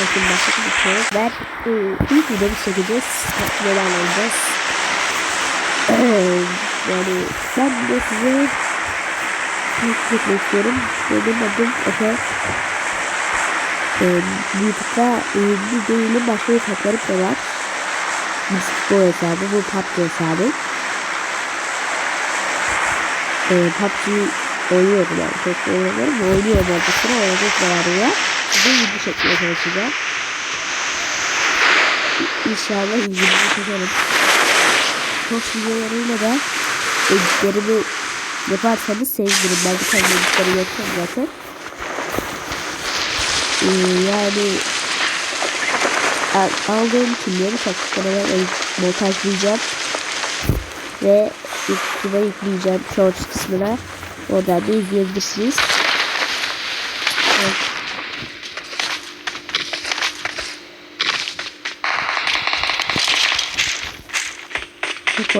Bakın başlık bitiyor. Ben e, ilk videomu çekeceğiz. Neler alacağız. yani ben de size tanıtmak etmek istiyorum. Benim adım Efe. E, YouTube'da ünlü değilim. Başka hesaplarım da var. Basketbol hesabı. Bu PUBG hesabı. E, PUBG oynuyorum yani. Çok oynamıyorum. Oynuyorum orada sıra. Orada Size ilgi çekmeye çalışacağım. İnşallah ilginizi çekerim. Çok videolarıyla da editlerimi yaparsanız sevinirim. Ben bir tane editleri yapacağım zaten. Ee, yani al- aldığım kimleri taktiklerine montajlayacağım ve YouTube'a yükleyeceğim shorts kısmına. Oradan da izleyebilirsiniz.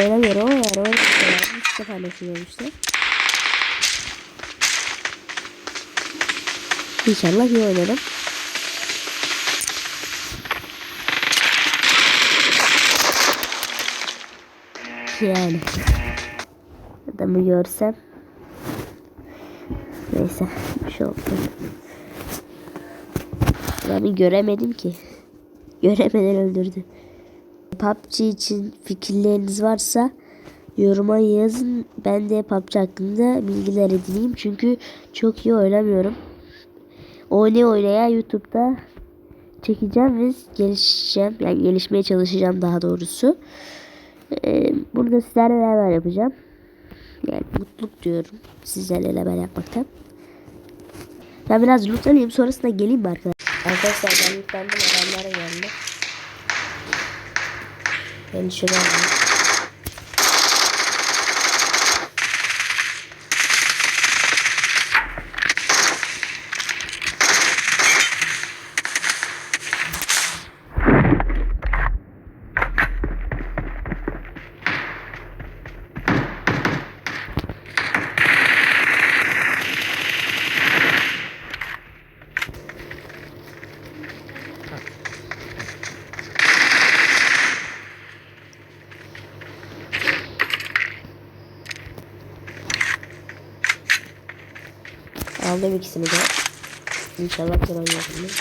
Çok oynamıyorum ama yani oynamıyorum. İşte paylaşıyorum işte. İnşallah iyi oynarım. Yani. Adamı görsem. Neyse. Bir şey oldu. Adamı göremedim ki. Göremeden öldürdü. PUBG için fikirleriniz varsa yoruma yazın. Ben de PUBG hakkında bilgiler edineyim. Çünkü çok iyi oynamıyorum. Oynaya oynaya YouTube'da çekeceğim ve gelişeceğim. Yani gelişmeye çalışacağım daha doğrusu. Ee, bunu sizlerle beraber yapacağım. Yani mutluluk diyorum sizlerle beraber yapmaktan. Ben biraz loot alayım sonrasında geleyim mi arkadaşlar? Arkadaşlar ben lootlandım adamlara geldi. Ben şöyle alayım. Aldım ikisini de. İnşallah kıran yapılır.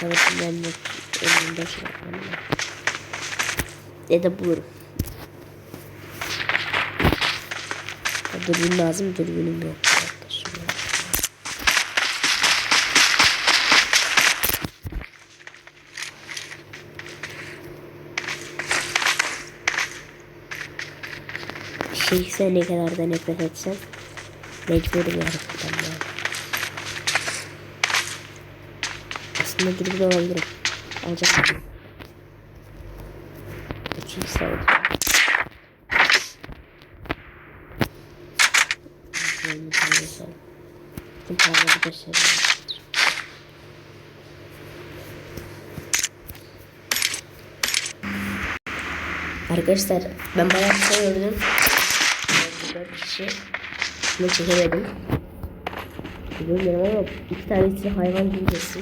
Sonrasında ben de önümde şey yapmam. Ya da bulurum. Dürbün lazım, dürbünüm yok. Arkadaşlar. Şeyse ne kadar da nefret etsem mecburum yaratacağım ya. Aslında dürbün alabilirim. Alacağım. Üçüncü sırada. Ben bir tane sor. Bir tane bir de şey var. Arkadaşlar ben bayağı bir şey gördüm. Dört kişi. Bunu çekemedim. Bilmiyorum ama iki tanesi hayvan cinsesi.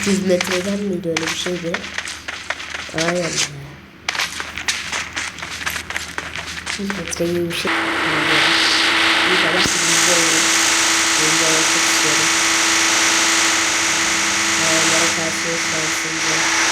300 metreden miydi öyle bir şeydi. Aynen ya. 200 metre gibi bir şey. İnşallah sizinle olur. Oyuncu olmak çok istiyorum. Hayvanlara karşı şansınca.